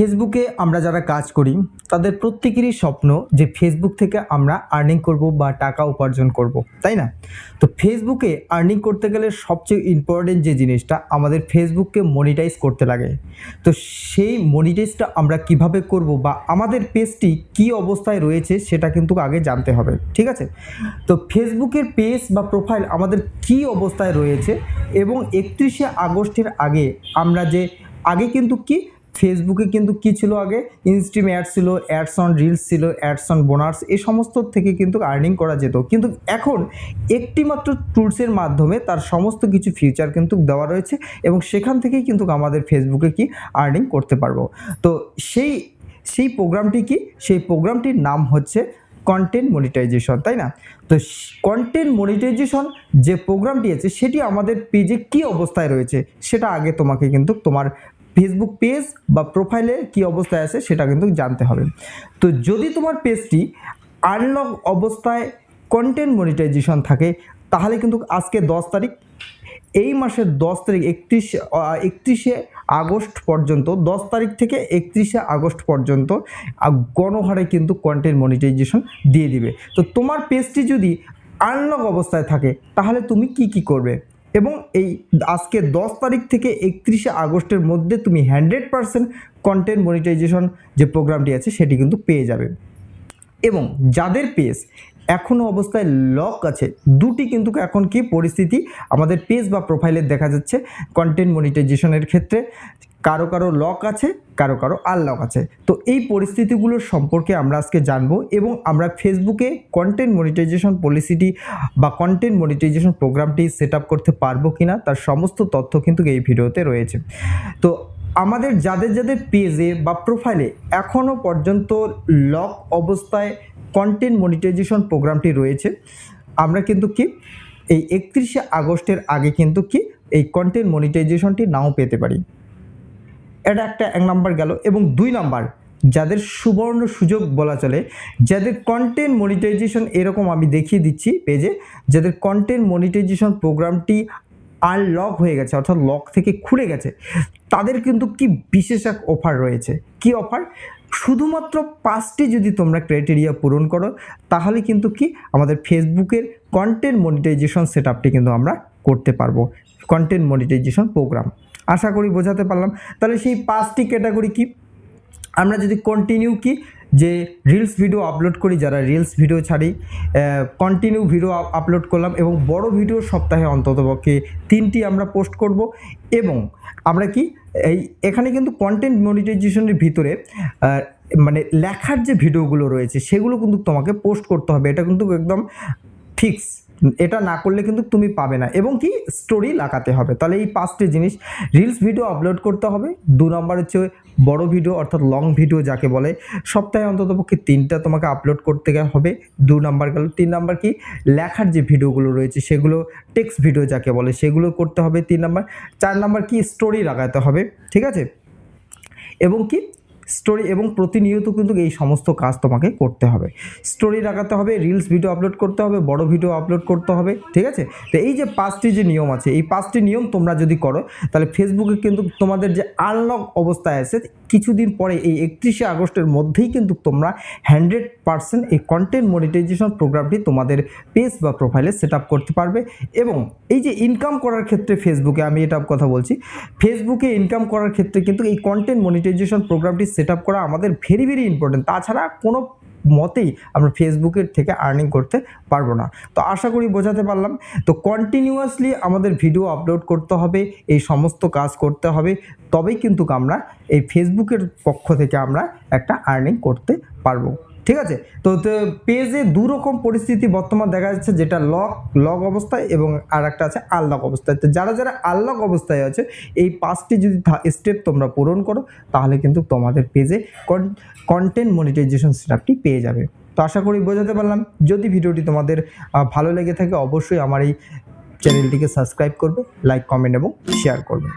ফেসবুকে আমরা যারা কাজ করি, তাদের প্রত্যেকেরই স্বপ্ন যে ফেসবুক থেকে আমরা আর্নিং করব বা টাকা উপার্জন করব, তাই না? তো ফেসবুকে আর্নিং করতে গেলে সবচেয়ে ইম্পর্টেন্ট যে জিনিসটা আমাদের ফেসবুককে মনিটাইজ করতে লাগে। তো সেই মনিটাইজটা আমরা কীভাবে করব বা আমাদের পেজটি কি অবস্থায় রয়েছে সেটা কিন্তু আগে জানতে হবে, ঠিক আছে? তো ফেসবুকের পেজ বা প্রোফাইল আমাদের কি অবস্থায় রয়েছে এবং একত্রিশে আগস্টের আগে আমরা যে, আগে কিন্তু কি ফেসবুকে কিন্তু কি ছিল আগে? ইনস্ট্রিম অ্যাড ছিল অ্যাডস অন রিলস ছিল অ্যাডস অন বোনাস এই সমস্ত থেকে কিন্তু আর্নিং করা যেত। কিন্তু এখন একটি মাত্র টুলসের মাধ্যমে তার সমস্ত কিছু ফিউচার কিন্তু দেওয়া রয়েছে এবং সেখান থেকেই কিন্তু আমাদের ফেসবুকে কি আর্নিং করতে পারব। তো সেই সেই প্রোগ্রামটি কি? সেই প্রোগ্রামটির নাম হচ্ছে কন্টেন্ট মনিটাইজেশন তাই না? তো কন্টেন্ট মনিটাইজেশন যে প্রোগ্রামটি আছে, সেটি আমাদের পেজে কি অবস্থায় রয়েছে, সেটা আগে তোমাকে কিন্তু তোমার ফেসবুক পেজ বা প্রোফাইলে কি অবস্থায় আছে সেটা কিন্তু জানতে হবে। তো যদি তোমার পেজটি আনলক অবস্থায় কন্টেন্ট মনিটাইজেশন থাকে, তাহলে কিন্তু আজকে দশ তারিখ, এই মাসের দশ তারিখ একত্রিশ একত্রিশে আগস্ট পর্যন্ত, দশ তারিখ থেকে একত্রিশে আগস্ট পর্যন্ত গণহারে কিন্তু কন্টেন্ট মনিটাইজেশন দিয়ে দিবে। তো তোমার পেজটি যদি আনলক অবস্থায় থাকে, তাহলে তুমি কি কি করবে? এবং এই আজকে দশ তারিখ থেকে একত্রিশে আগস্টের মধ্যে তুমি হান্ড্রেড পারসেন্ট কন্টেন্ট মনিটাইজেশন যে প্রোগ্রামটি আছে, সেটি কিন্তু পেয়ে যাবে। এবং যাদের পেজ এখনও অবস্থায় লক আছে, দুটি কিন্তু এখন কি পরিস্থিতি আমাদের পেজ বা প্রোফাইলে দেখা যাচ্ছে কন্টেন্ট মনিটাইজেশনের ক্ষেত্রে। কারও কারও লক আছে, কারও কারও আনলক আছে। তো এই পরিস্থিতিগুলোর সম্পর্কে আমরা আজকে জানব এবং আমরা ফেসবুকে কন্টেন্ট মনিটাইজেশন পলিসিটি বা কন্টেন্ট মনিটাইজেশন প্রোগ্রামটি সেট আপ করতে পারব কি না তার সমস্ত তথ্য কিন্তু এই ভিডিওতে রয়েছে। তো আমাদের যাদের যাদের পেজে বা প্রোফাইলে এখনও পর্যন্ত লক অবস্থায় কন্টেন্ট মনিটাইজেশন প্রোগ্রামটি রয়েছে, আমরা কিন্তু কি এই একত্রিশে আগস্টের আগে কিন্তু কি এই কন্টেন্ট মনিটাইজেশনটি নাও পেতে পারি। এটা একটা এক নাম্বার গেল এবং দুই নাম্বার, যাদের সুবর্ণ সুযোগ বলা চলে, যাদের কন্টেন্ট মনিটাইজেশন এরকম আমি দেখিয়ে দিচ্ছি পেজে, যাদের কন্টেন্ট মনিটাইজেশন প্রোগ্রামটি আনলক হয়ে গেছে, অর্থাৎ লক থেকে খুলে গেছে, তাদের কিন্তু কি বিশেষ এক অফার রয়েছে? কি অফার শুধুমাত্র পাঁচটি যদি তোমরা ক্রাইটেরিয়া পূরণ করো, তাহলে কিন্তু কি আমাদের ফেসবুকের কন্টেন্ট মনিটাইজেশন সেট আপটি কিন্তু আমরা করতে পারব কন্টেন্ট মনিটাইজেশন প্রোগ্রাম আশা করি বোঝাতে পারলাম। তাহলে সেই পাঁচটি ক্যাটাগরি কি? আমরা যদি কন্টিনিউ কি, যে রিলস ভিডিও আপলোড করি, যারা রিলস ভিডিও ছাড়ি কন্টিনিউ ভিডিও আপলোড করলাম এবং বড় ভিডিও সপ্তাহে অন্ততপক্ষে তিনটি আমরা পোস্ট করব এবং আমরা কি, এই এখানে কিন্তু কন্টেন্ট মনিটাইজেশনের ভিতরে মানে লেখার যে ভিডিওগুলো রয়েছে, সেগুলো কিন্তু তোমাকে পোস্ট করতে হবে। এটা কিন্তু একদম ফিক্স এটা না করলে কিন্তু তুমি পাবে না এবং কি স্টোরি লাগাতে হবে। তাহলে এই পাঁচটি জিনিস রিলস ভিডিও আপলোড করতে হবে। দু নম্বর হচ্ছে বড় ভিডিও অর্থাৎ লং ভিডিও যাকে বলে। সপ্তাহে অন্ততপক্ষে তিনটা তোমাকে আপলোড করতে হবে। দু নাম্বার গেল। তিন নাম্বার কি লেখার যে ভিডিওগুলো রয়েছে, সেগুলো টেক্সট ভিডিও যাকে বলে, সেগুলো করতে হবে তিন নাম্বার চার নাম্বার কি স্টোরি লাগাতে হবে, ঠিক আছে? এবং কি স্টোরি এবং প্রতিনিয়ত কিন্তু এই সমস্ত কাজ তোমাকে করতে হবে। স্টোরি লাগাতে হবে রিলস ভিডিও আপলোড করতে হবে, বড় ভিডিও আপলোড করতে হবে, ঠিক আছে? তো এই যে পাঁচটি যে নিয়ম আছে, এই পাঁচটি নিয়ম তোমরা যদি করো, তাহলে ফেসবুকে কিন্তু তোমাদের যে আনলক অবস্থায় আছে, কিছুদিন পরে এই একত্রিশে আগস্টের মধ্যেই কিন্তু তোমরা হান্ড্রেড পারসেন্ট এই কন্টেন্ট মনিটাইজেশন প্রোগ্রামটি তোমাদের পেজ বা প্রোফাইলে সেট আপ করতে পারবে এবং এই যে ইনকাম করার ক্ষেত্রে ফেসবুকে আমি এটা কথা বলছি ফেসবুকে ইনকাম করার ক্ষেত্রে কিন্তু এই কন্টেন্ট মনিটাইজেশন প্রোগ্রামটি সেট আপ করা আমাদের ভেরি ভেরি ইম্পর্টেন্ট তাছাড়া কোনো মতেই আমরা ফেসবুকের থেকে আর্নিং করতে পারব না। তো আশা করি বোঝাতে পারলাম। তো কন্টিনিউয়াসলি আমাদের ভিডিও আপলোড করতে হবে, এই সমস্ত কাজ করতে হবে। তবেই কিন্তু আমরা এই ফেসবুকের পক্ষ থেকে আমরা একটা আর্নিং করতে পারব। ঠিক আছে? তো পেজে দু রকম পরিস্থিতি বর্তমান দেখা যাচ্ছে যেটা লক লক অবস্থায় এবং আর একটা আছে আনলক অবস্থায়। তো যারা যারা আনলক অবস্থায় আছে, এই পাঁচটি যদি স্টেপ তোমরা পূরণ করো, তাহলে কিন্তু তোমাদের পেজে কন্টেন্ট মনিটাইজেশন সেটআপটি পেয়ে যাবে। তো আশা করি বোঝাতে পারলাম। যদি ভিডিওটি তোমাদের ভালো লেগে থাকে, অবশ্যই আমার এই চ্যানেলটিকে সাবস্ক্রাইব করবে লাইক কমেন্ট এবং শেয়ার করবে।